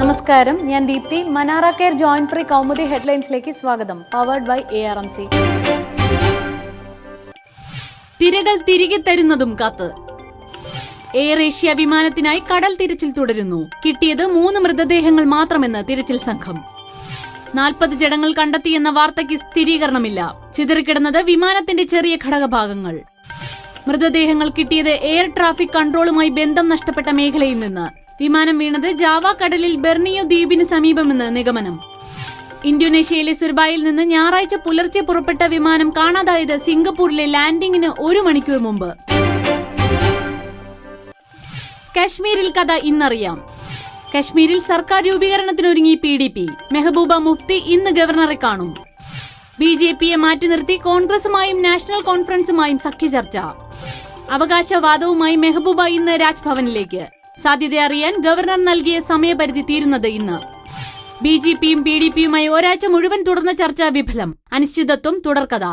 നമസ്കാരം. ഞാൻ Deepthi. Manara care joint free Kaumudi ഹെഡ്ലൈൻസിലേക്ക് സ്വാഗതം. Powered by A R M C തിരകൾ തിരികെ തരുന്നതും കാത്ത്. എയർ ഏഷ്യ വിമാനത്തിനായി കടൽ തിരച്ചിൽ തുടരുന്നു. കിട്ടിയത് മൂന്ന് മൃതദേഹങ്ങൾ മാത്രമെന്ന് തിരച്ചിൽ സംഘം. നാൽപ്പത് ജഡങ്ങൾ കണ്ടെത്തിയെന്ന വാർത്തയ്ക്ക് സ്ഥിരീകരണമില്ല. ചിതറിക്കിടന്നത് വിമാനത്തിന്റെ ചെറിയ ഘടകഭാഗങ്ങൾ. മൃതദേഹങ്ങൾ കിട്ടിയത് എയർ ട്രാഫിക് കൺട്രോളുമായി ബന്ധം നഷ്ടപ്പെട്ട മേഖലയിൽ നിന്ന്. വിമാനം വീണത് ജാവ കടലിൽ ബെർണിയോ ദ്വീപിന് സമീപമെന്ന് നിഗമനം. ഇന്തോനേഷ്യയിലെ സുർബായിൽ നിന്ന് ഞായറാഴ്ച പുലർച്ചെ പുറപ്പെട്ട വിമാനം കാണാതായത് സിംഗപ്പൂരിലെ ലാൻഡിംഗിന് ഒരു മണിക്കൂർ മുമ്പ്. കശ്മീരിൽ കഥ ഇന്നറിയാം. കശ്മീരിൽ സർക്കാർ രൂപീകരണത്തിനൊരുങ്ങി P D P. Mehbooba Mufti ഇന്ന് ഗവർണറെ കാണും. ബി ജെ പിയെ മാറ്റി നിർത്തി കോൺഗ്രസുമായും നാഷണൽ കോൺഫറൻസുമായും സഖ്യചർച്ച. അവകാശവാദവുമായി മെഹബൂബ ഇന്ന് രാജ്ഭവനിലേക്ക്. സാധ്യത അറിയാൻ ഗവർണർ നൽകിയ സമയപരിധി തീരുന്നത് ഇന്ന്. ബി ജെ പിയും പി ഡി പിയുമായി ഒരാഴ്ച മുഴുവൻ തുടർന്ന ചർച്ച വിഫലം. അനിശ്ചിതത്വം തുടർക്കഥ.